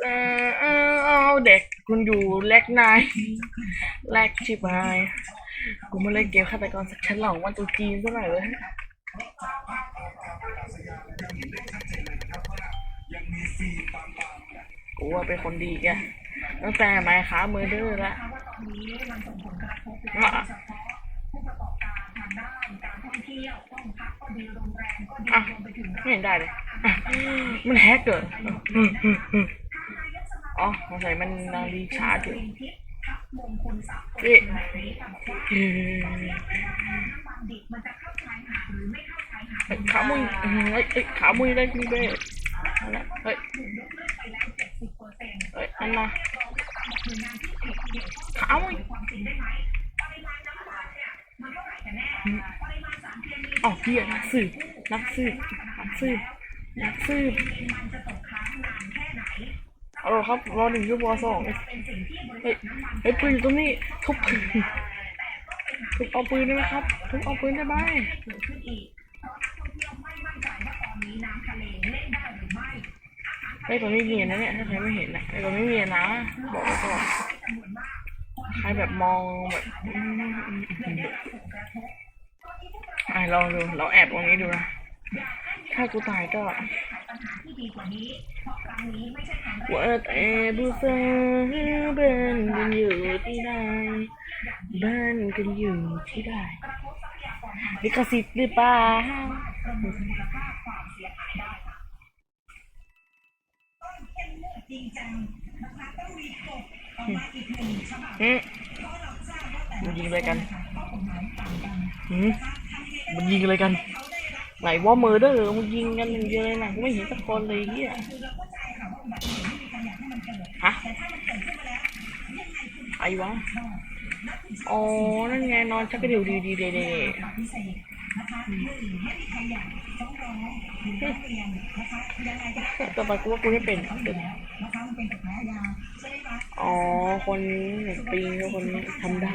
เออเออเอาเด็กคุณอยู่แลกนายแลกชิบายกูมาเล่นเกมฆาตกรสักชั้นหลังวันตุจีนซะหน่อยเลยกูว่าเป็นคนดีแกตั้งแต่ไม้ค้ามือดื้อละอะไม่เห็นได้เลยมันแฮกเกิด อ๋อสงสัยมันนาฬิชาร์จอยู่นี่เฮ้ยขามุยเฮ้ยเฮ้ยขามุยได้จริงด้วยเอาละเฮ้ยเฮ้ยอันมาขามุยอ๋อเฮียนักสืบนักสืบนักสืบนักสืบเออครับรอหนึ่งชั่วโมงสองเฮ้ยเฮ้ยปืนอยู่ตรงนี้ทุบปืนทุบเอาปืนได้ไหมครับทุบเอาปืนได้ไหมเฮ้ตรงนี้เนียนนะเนี่ยถ้าใครไม่เห็นนะไอ้ตรงนี้เนียนนะบอกไว้ก่อนใครแบบมองแบบอืมอืมอืมอืมอะลองดูเราแอบตรงนี้ดูนะถ้ากูตายก็ ว่าแต่ผู้สาวบ้านกันอยู่ที่ใดบ้านกันอยู่ที่ใดลิขสิทธิ์หรือเปล่าอืมมันยิงอะไรกันอืมมันยิงอะไรกัน ไหนว่าเมอร์เดอร์มันยิงกันอย่างเดียวเลยนะกูไม่เห็นสักคนเลยเฮียฮะใครวะอ๋อนั่นไงนอนชักกระเดี่ยวดีดีเดเดต่อไปกูว่ากูไม่เป็นเป็นอ๋อ คนปีนคนทำได้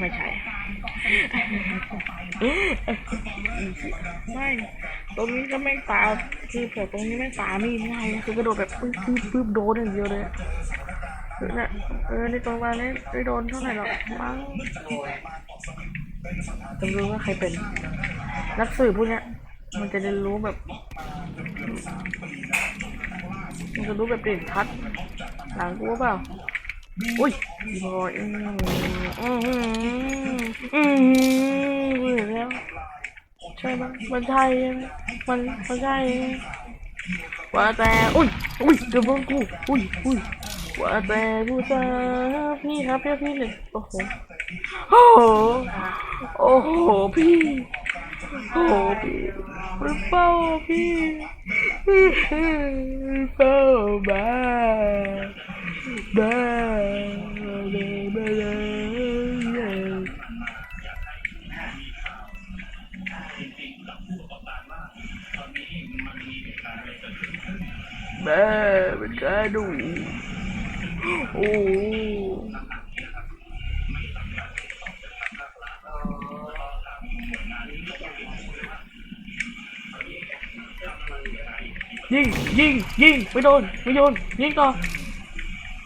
ไม่ใช่ไม่ตรงนี้ก็ไม่ตาคือแบบตรงนี้ไม่ตาไม่ง่ายนะคือกระโดดแบบปึ๊บปึ๊บปึ๊บโดนอย่างเดียวเลยเนี่ยเออในตรงมาเนี่ยไม่โดนเท่าไหร่หรอกมั้งจะรู้ว่าใครเป็น นักสืบพวกเนี้ยมันจะได้รู้แบบ มันจะรู้แบบเด่นชัดหลังกูเปล่า อุ้ยบอยอืมอืมอืมอืมแล้วใช่ไหมมันใช่มันมันใช่ว่าแต่อุ้ยอุ้ยเดี๋ยวมึงกูอุ้ยอุ้ยว่าแต่ผู้ชายพี่ครับพี่พี่เลยโอ้โหโอ้โหโอ้โหพี่โอ้โหพี่หรือเปล่าพี่หรือเปล่าบ้า บ้าบ้าบ้าบ้าแม่เป็นกระดู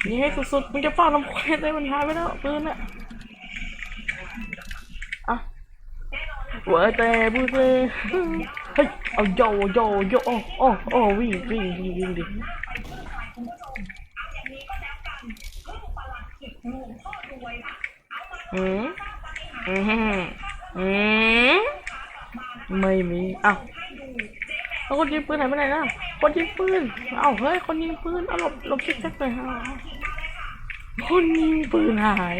นไม่โดนยิงต่ให้สุดๆมึงจะฟาดลำควายได้มันหายไปแล้วปืนอะอะว่าแต่บูเซ่เฮ้ยเอาโยโยโยโอ้โอ้โอ้วิ่งวิ่งวิ่งวิ่งดิอืมอืมอืมไม่มีอ้าวแล้วคนยิงปืนหายไปไหนล่ะ คนยิงปืน เอ้าเฮ้ย คนยิงปืน เอาหลบหลบชิดแท็กเลยฮะคนยิงปืนหาย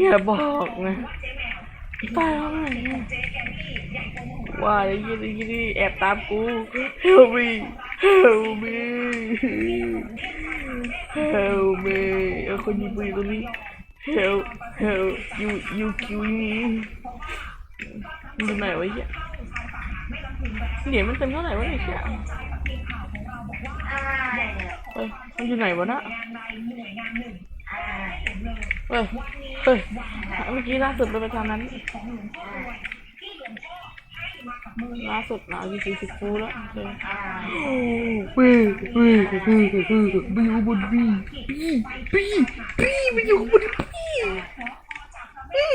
อย่าบอกนะตายแล้วไงว่าไอ้ยี่นี่นี่แอบตามกู help me help me help me เอาคนยิงปืนตรงนี้ help help you you kill me มันไหนวะไอ้เหี้ยเหรียญมันเต็มเท่าไหร่วะไอ้เหี้ย เฮ้ยมันอยู่ไหนวะนะเฮ้ย เฮ้ย เมื่อกี้ล่าสุดเราไปทางนั้น ล่าสุดนะยี่สิบฟูแล้วโอเคโอ้เว้ยเว้ยเว้ยเว้ยเว้ยมันอยู่บนบีบีบีบีมันอยู่บนบีบี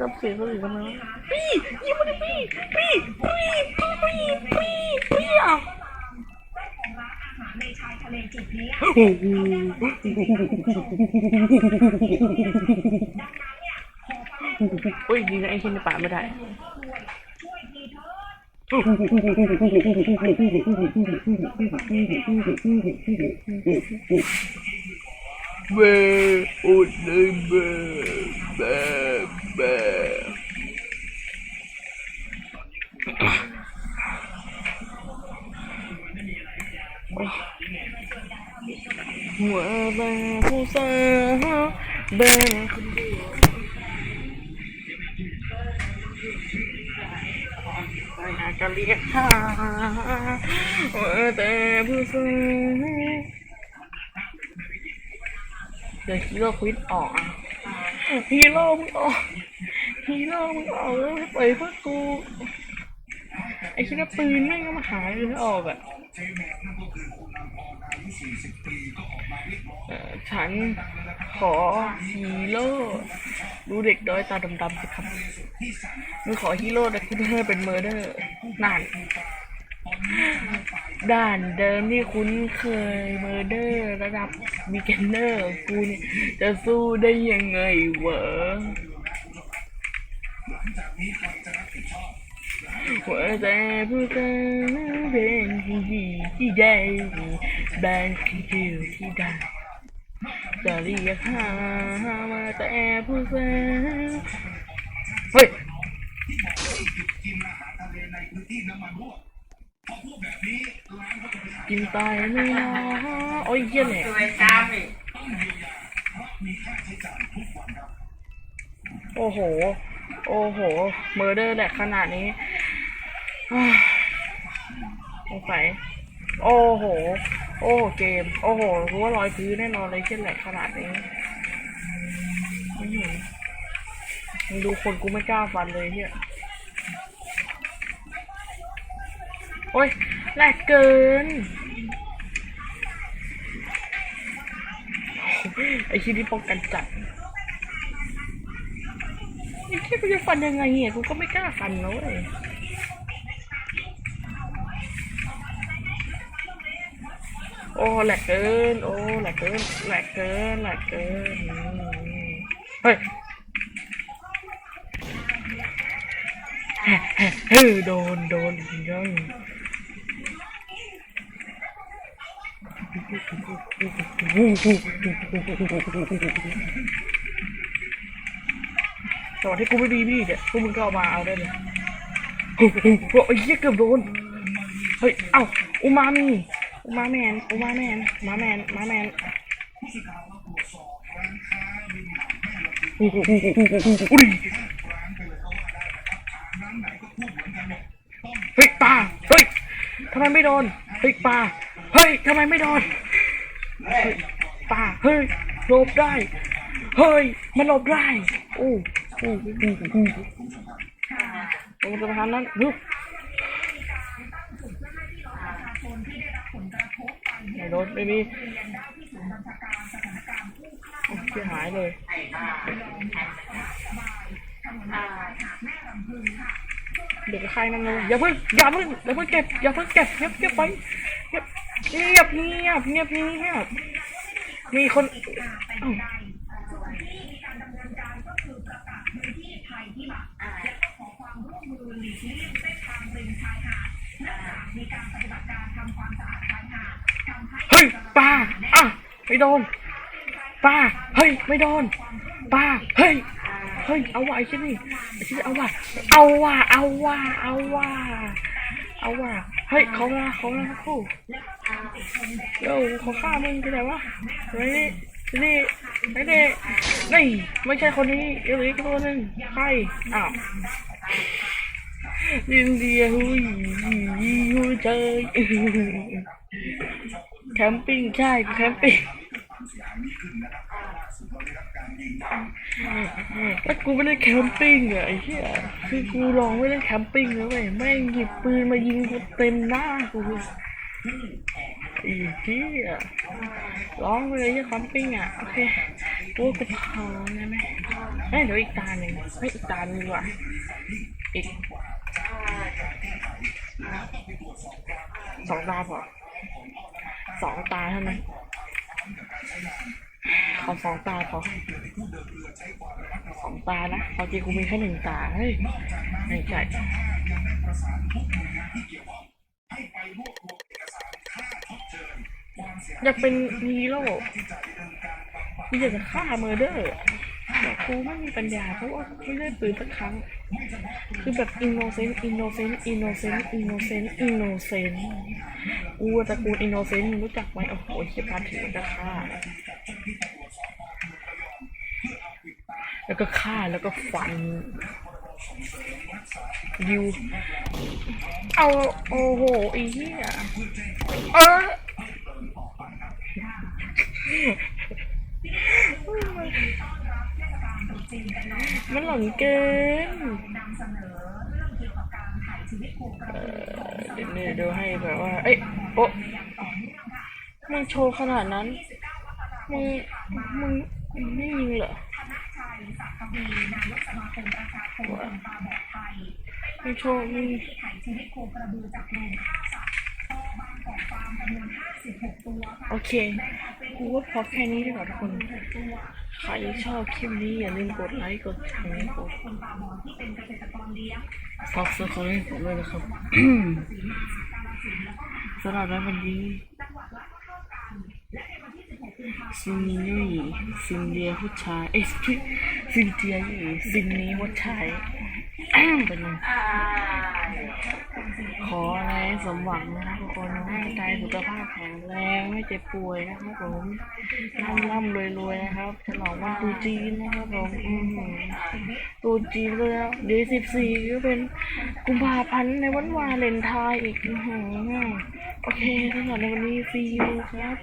รับเสียงเขาอีกทำไมวะบียู่บนบีบีบีบีบีบีอะ โอ้โหโอ้ยดีนะไอ้เช่นในป่าไม่ได้เบอดเลยเบเบเบหั วแบผู้สาวแบคนเดียวไปหาจะเรียกหาว่าแต่ผู้สาวเดี๋ยวฮีโร่ควิดออกอะฮีโร่มึงออกฮีโร่มึงออกแล้วไม่ปล่อยเพื่อกูไอ้ชิ้นปืนแม่งก็มาหายเลยออกอะเอ่อ ฉันขอฮีโร่ดูเด็กด้อยตาดำๆสิครับมึงขอฮีโร่แต่คุณเธอเป็นเมอร์เดอร์นั่นด่านเดิมที่คุ้นเคยเมอร์เดอร์ระดับบิเกนเนอร์กูเนี่ยจะสู้ได้ยังไงวะหัวใจผู้สาวเป็นผู้หญิงที่ได้ แบนที่เดียวที่ด้จะเรียกหามาแต่ผู้สาวเฮ้ยกินตายไม่นะโอ้ยเหี้ยแหละโอ้โห โอ้โห เมอร์เดอร์แหลกขนาดนี้อ้าวสงสัยโอ้โห โอ้เกม โอ้โห รู้ว่ารอยพื้นแน่นอนเลยเช่นแหลกขนาดนี้อื้อหือมึงดูคนกูไม่กล้าฟันเลยเฮียโอ้ยแหลกเกิน ไอชิ้นนี้ป้องกันจัดไอ้แค่กูจะฟันยังไงเนี่ยกูก็ไม่กล้าฟันเว้ย อ้แหลกเกิน โอ้แหลกเกินแหลกเกินแหลกเกินเฮ้ยเฮ้เฮ้เฮ้โดนโดนยังตอนที่กูไม่มีมีดเนี่ยพวกมึงก็เอามาเอาได้เลยโอ้โหโอ้ยเหี้ยเกือบโดน เฮ้ย เอ้าอุมามี อุมาแมนอุมาแมนมาแมนมาแมนอุ้ยเฮ้ยปลาเฮ้ยทำไมไม่โดนเฮ้ยปลาเฮ้ยทำไมไม่โดนเฮ้ยปลาเฮ้ยหลบได้เฮ้ยมันหลบได้โอ้โอ้โอ้โอ้โอ้จะมาทำนั้นฮึบไม่โดนไม่มีโอ้เสียหายเลยเด็กใครนั่นเลยอย่าเพิ่งอย่าเพิ่งอย่าเพิ่งเก็บอย่าเพิ่งเก็บเรียบเรียบไปเก็บเงียบเงียบเงียบเงียบมีคนอ้าวเฮ้ยปลาอะไม่ โดนปลาเฮ้ยไม่โดนปลาเฮ้ยเฮ้ยเอาว่ะไอ้ชิ้นนี่ไอ้ชิ้นนี่เอาว่ะเอาว่ะเอาว่ะเอาว่ะเอาว่ะเฮ้ยเขาละเขาละคู่เร็วขาฆ่ามึงที่ไหนวะไอ้นี่นี่ไอ้นี่นี่ไม่ใช่คนนี้เดี๋ยวอีกตัวหนึ่งใครอ้าวยินดีหุยหุยเจอแคมปิ้งใช่แคมปิ้ง แล้วกูไม่ได้แคมปิ้งอะไอ้เหี้ยคือกูลองไม่ได้แคมปิ้งแล้วเว้ยแม่งหยิบปืนมายิงกูเต็มหน้ากูไอ้เหี้ยร้องไปเลยที่แคมปิ้งอะ โอเคกูว่ากูพอได้ไหมเฮ้ยเดี๋ยวอีกตาหนึ่งเฮ้ยอีกตาหนึ่งดีกว่ะอีกสองตาพอสองตาเท่านั้น ขอสองตาพอสองตานะเอาจริงกูมีแค่หนึ่งตาเฮ้ยไม่ใช่อยากเป็นฮีโร่กูอยากจะฆ่าเมอร์เดอร์ แต่กูไม่มีปัญญาเพราะว่าไม่ได้ปืนสักครั้ง คือแบบอินโนเซนต์อินโนเซนต์อินโนเซนต์อินโนเซนต์อินโนเซนต์กูตระกูลอินโนเซนต์รู้จักไหมโอ้โหเฮียพาถือจะฆ่าแล้วก็ฆ่าแล้วก็ฟันยิวเอาโอ้โหไอ้เหี้ยเออ มันหล่อนเกินเออเดี๋ยวนี่ดูให้แบบว่า เอ้ยโอ๊ะมึงโชว์ขนาดนั้น มึง มึงมึงไม่ยิงเหรอมึงโชว์มึงโอเค กูว่าพอแค่นี้ดีกว่าทุกคน ใครชอบคลิปนี้อย่าลืมกดไลค์กดแชร์กดซับสไครต์ผมด้วยนะครับสำหรับวันนี้ซินนี่ซินเดียผู้ชายเอ้ยซินเดียซินนี้ผู้ชาย เป็นขออะไรสมหวังนะครับทุกคนร่างกายสุขภาพแข็งแรงไม่เจ็บป่วยนะครับผมร่ำร่ำรวยรวยนะครับฉลองวันตรุษจีนนะครับผมตรุษจีนเลยเดยวสิบสี่ก็เป็นกุมภาพันธ์ในวันวาเลนไทน์อีกโอเคสำหรับในวันนี้ซีอูครับ